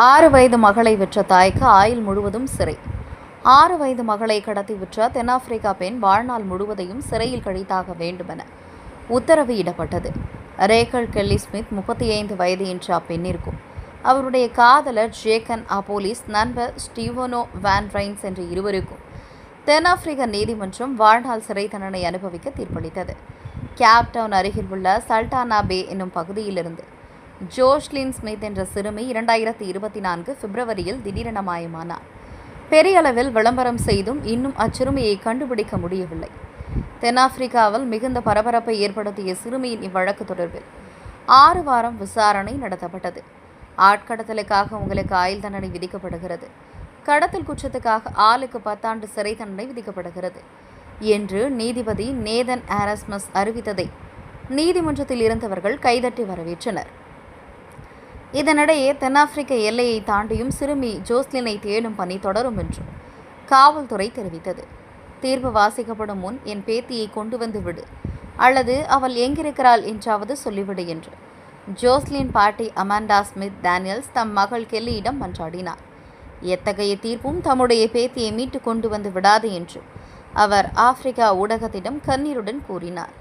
ஆறு வயது மகளை விற்ற தாய்க்கு ஆயுள் முழுவதும் சிறை. ஆறு வயது மகளை கடத்தி விற்ற தென்னாப்பிரிக்கா பெண் வாழ்நாள் முழுவதையும் சிறையில் கழித்தாக வேண்டுமென உத்தரவு இடப்பட்டது. ரேக்கல் கெல்லி ஸ்மித் முப்பத்தி ஐந்து வயது என்ற அப்பெண்ணிற்கும் அவருடைய காதலர் ஜேக்கன் அப்போலிஸ் நண்பர் ஸ்டீவனோ வேன் ரைன்ஸ் என்ற இருவருக்கும் தென்னாப்பிரிக்க நீதிமன்றம் வாழ்நாள் சிறை தண்டனை அனுபவிக்க தீர்ப்பளித்தது. கேப்டவுன் அருகில் உள்ள சல்டானா பே என்னும் பகுதியிலிருந்து ஜோஷ்லின் ஸ்மித் என்ற சிறுமி இரண்டாயிரத்தி இருபத்தி நான்கு பிப்ரவரியில் திடீரென மாயமானார் பெரிய அளவில் விளம்பரம் செய்தும் இன்னும் அச்சிறுமியை கண்டுபிடிக்க முடியவில்லை. தென்னாப்பிரிக்காவில் மிகுந்த பரபரப்பை ஏற்படுத்திய சிறுமியின் இவ்வழக்கு தொடர்பில் ஆறு வாரம் விசாரணை நடத்தப்பட்டது. ஆட்கடத்தலுக்காக உங்களுக்கு ஆயுள் தண்டனை விதிக்கப்படுகிறது. கடத்தல் குற்றத்துக்காக ஆளுக்கு பத்தாண்டு சிறை தண்டனை விதிக்கப்படுகிறது என்று நீதிபதி நேதன் ஆரஸ்மஸ் அறிவித்ததை நீதிமன்றத்தில் இருந்தவர்கள் கைதட்டி வரவேற்றனர். இதனிடையே தென்னாப்பிரிக்க எல்லையை தாண்டியும் சிறுமி ஜோஸ்லினை தேடும் பணி தொடரும் என்று காவல்துறை தெரிவித்தது. தீர்ப்பு வாசிக்கப்படும் முன் என் பேத்தியை கொண்டு வந்து விடு. அல்லது அவள் எங்கிருக்கிறாள் என்றாவது சொல்லிவிடு என்று. ஜோஸ்லின் பாட்டி அமாண்டா ஸ்மித் டேனியல்ஸ் தம் மகள் கெல்லியிடம் மன்றாடினார். எத்தகைய தீர்ப்பும் தம்முடைய பேத்தியை மீட்டு கொண்டு வந்து விடாது என்று அவர் ஆப்பிரிக்கா ஊடகத்திடம் கண்ணீருடன் கூறினார்.